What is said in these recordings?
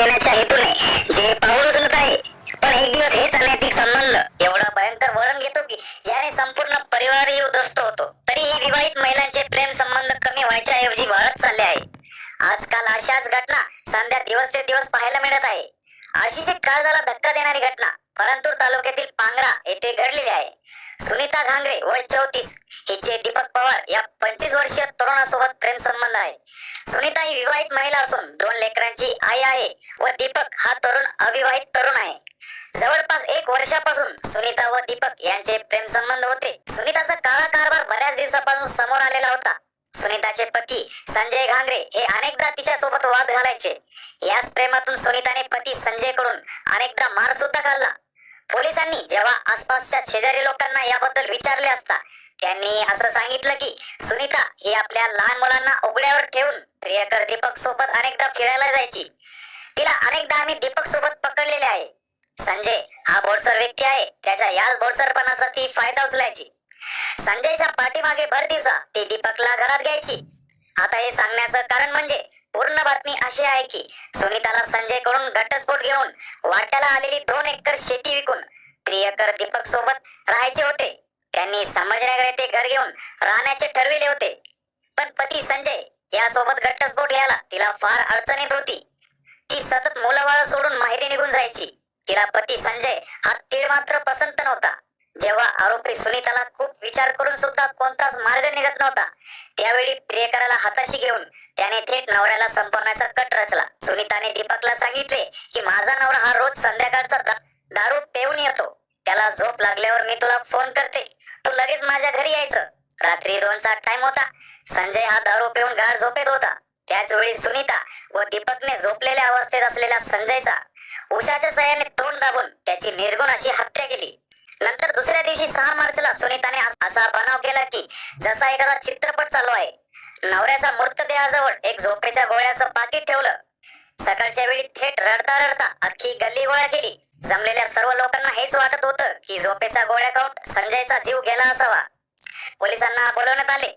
देण्याच्या हेतूने जे पाऊल उचलत आहे पण एक दिवस हेच अनैतिक संबंध. एवढा भयंकर वळण घेतो की ज्याने संपूर्ण परिवारही उद्ध्वस्त होतो तरीही विवाहित महिलांचे प्रेम संबंध कमी व्हायच्या ऐवजी वाढत चालले आहे. आजकाल अशाच घटना संध्या दिवस ते दिवस पाहायला मिळत आहे. अशीच एक काळजाला धक्का देणारी घटना. परंतूर तालुक्यातील पांगरा येथे घडलेले आहे. सुनीता घांगरे वय चौतीस. हिचे दीपक पवार या पंचवीस वर्षीय तरुणासोबत प्रेम संबंध आहे. सुनीता ही विवाहित महिला असून दोन लेकरांची आई आहे व दीपक हा तरुण अविवाहित तरुण आहे. जवळपास एक वर्षापासून सुनीता व दीपक यांचे प्रेम संबंध होते. संजय घांगरे हे अनेकदा तिच्या सोबत वाद घालायचे. याच प्रेमातून सुनीताने पती संजयकडून अनेकदा मार सुद्धा खाल्ला. पोलिसांनी जेव्हा आसपासच्या शेजारी लोकांना याबद्दल विचारले असता त्यांनी असं सांगितलं की सुनीता ही आपल्या लहान मुलांना उघड्यावर ठेवून प्रियकर दीपक सोबत अनेकदा फिरायला जायची. तिला अनेकदा आम्ही दीपक सोबत पकडलेले आहे. संजय हा बोडसर व्यक्ती आहे. त्याच्या याच बोडसरपणाचा ती फायदा उचलायची. संजयच्या पाठीमागे भर दिवसा ती दीपकला घरात घ्यायची. आता हे सांगण्याचं कारण म्हणजे पूर्ण बातमी अशी आहे की सुनीताला संजयकडून घटस्फोट घेऊन वाट्याला आलेली दोन एकर शेती विकून प्रियकर दीपक सोबत राहायचे होते. त्यांनी संभाजीनगर येथे घर घेऊन राहण्याचे ठरविले होते. पण पती संजय यासोबत घटस्फोट घ्यायला तिला फार अडचणीत होती. ती सतत मुलाबाळ सोडून माहेरी निघून जायची. तिला पती संजय हा तीळ मात्र पसंत नव्हता. जेव्हा आरोपी सुनीताला खूप विचार करून सुद्धा कोणताच मार्ग निघत नव्हता त्यावेळी प्रियकराला हाताशी घेऊन त्याने थेट नवऱ्याला संपवण्याचा कट रचला. सुनीताने दीपकला सांगितले की माझा नवरा हा रोज संध्याकाळचा दा- दारू पेऊन येतो. त्याला झोप लागल्यावर मी तुला फोन करते. तू लगेच माझ्या घरी यायचं. रात्री दोनचा टाइम होता. संजय हा दारू पिऊन गाढ झोपेत होता. त्याच वेळी सुनीता व दीपकने झोपलेल्या अवस्थेत असलेल्या संजयचा उषाच्या सहाय्याने तोंड दाबून त्याची निर्गुण अशी हत्या केली. नंतर दुसऱ्या दिवशी सहा मार्चला सुनीताने असा बनाव केला की जसा एखादा चित्रपट चालू आहे नवऱ्याचा मृतदेहाजवळ एक झोपेच्या गोळ्याचं पाकिट ठेवलं. सकाळच्या वेळी थेट रडता रडता अख्खी गल्ली गोळा केली. जमलेल्या सर्व लोकांना हेच वाटत होतं की झोपेचा गोळ्या खाऊन संजयचा जीव गेला असावा. पोलिसांना बोलवण्यात आले.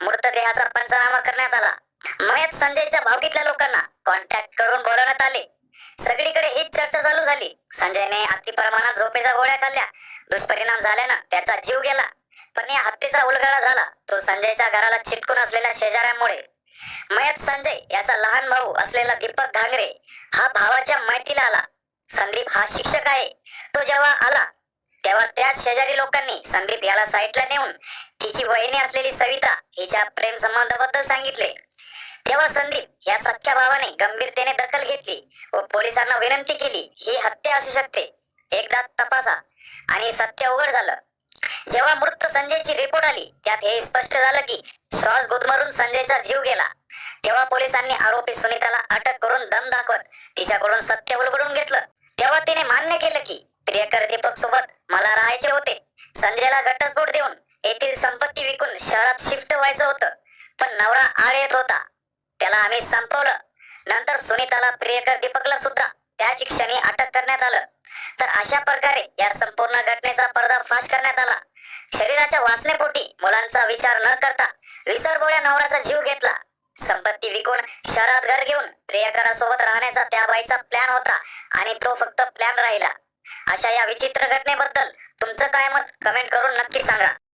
मृतदेहाचा पंचनामा करण्यात आला. मयत संजयच्या भावकीतल्या लोकांना कॉन्टॅक्ट करून बोलवण्यात आले. सगळीकडे हीच चर्चा चालू झाली. संजयने हत्ती प्रमाणात झोपेच्या गोळ्या खाल्ल्या. दुष्परिणाम झाल्यानं त्याचा जीव गेला. पण या हत्तीचा उलगडा झाला. तो संजयच्या घराला चिटकून असलेल्या शेजाऱ्यांमुळे. मयत संजय याचा लहान भाऊ असलेला दीपक घांगरे हा भावाच्या मैतीला आला. संदीप हा शिक्षक आहे. तो जेव्हा आला तेव्हा त्याच शेजारी लोकांनी संदीप याला साईटला नेऊन तिची वहिनी असलेली सविता हिच्या प्रेम संबंधाबद्दल सांगितले. तेव्हा संदीप या सख्या भावाने गंभीरतेने दखल घेतली व पोलिसांना विनंती केली ही हत्या असू शकते. एकदा तपासा. आणि सत्य उघड झालं. जेव्हा मृत संजयची रिपोर्ट आली त्यात हे स्पष्ट झालं की श्वास गुदमरून संजयचा जीव गेला. तेव्हा पोलिसांनी आरोपी सुनीताला अटक करून दम दाखवत तिच्याकडून सत्य उलगडून घेतलं. तेव्हा तिने मान्य केलं की प्रियकर दीपक सोबत मला राहायचे होते. संजयला घटस्फोट देऊन येथील संपत्ती विकून शहरात शिफ्ट व्हायचं होतं. पण नवरा आळ येत होता. आम्ही संपवलं. नंतर सुनीताला प्रियकर दीपकला सुद्धा त्याच क्षणी अटक करण्यात आलं. तर अशा प्रकारे या संपूर्ण घटनेचा पर्दाफाश करण्यात आला. शरीराच्या वासनेपोटी मुलांचा विचार न करता विसरबोळ्या नवऱ्याचा जीव घेतला. संपत्ती विकून शहरात घर घेऊन प्रियकरासोबत राहण्याचा त्या बाईचा प्लॅन होता आणि तो फक्त प्लॅन राहिला. अशा या विचित्र घटनेबद्दल तुमचं काय मत? कमेंट करून नक्की सांगा.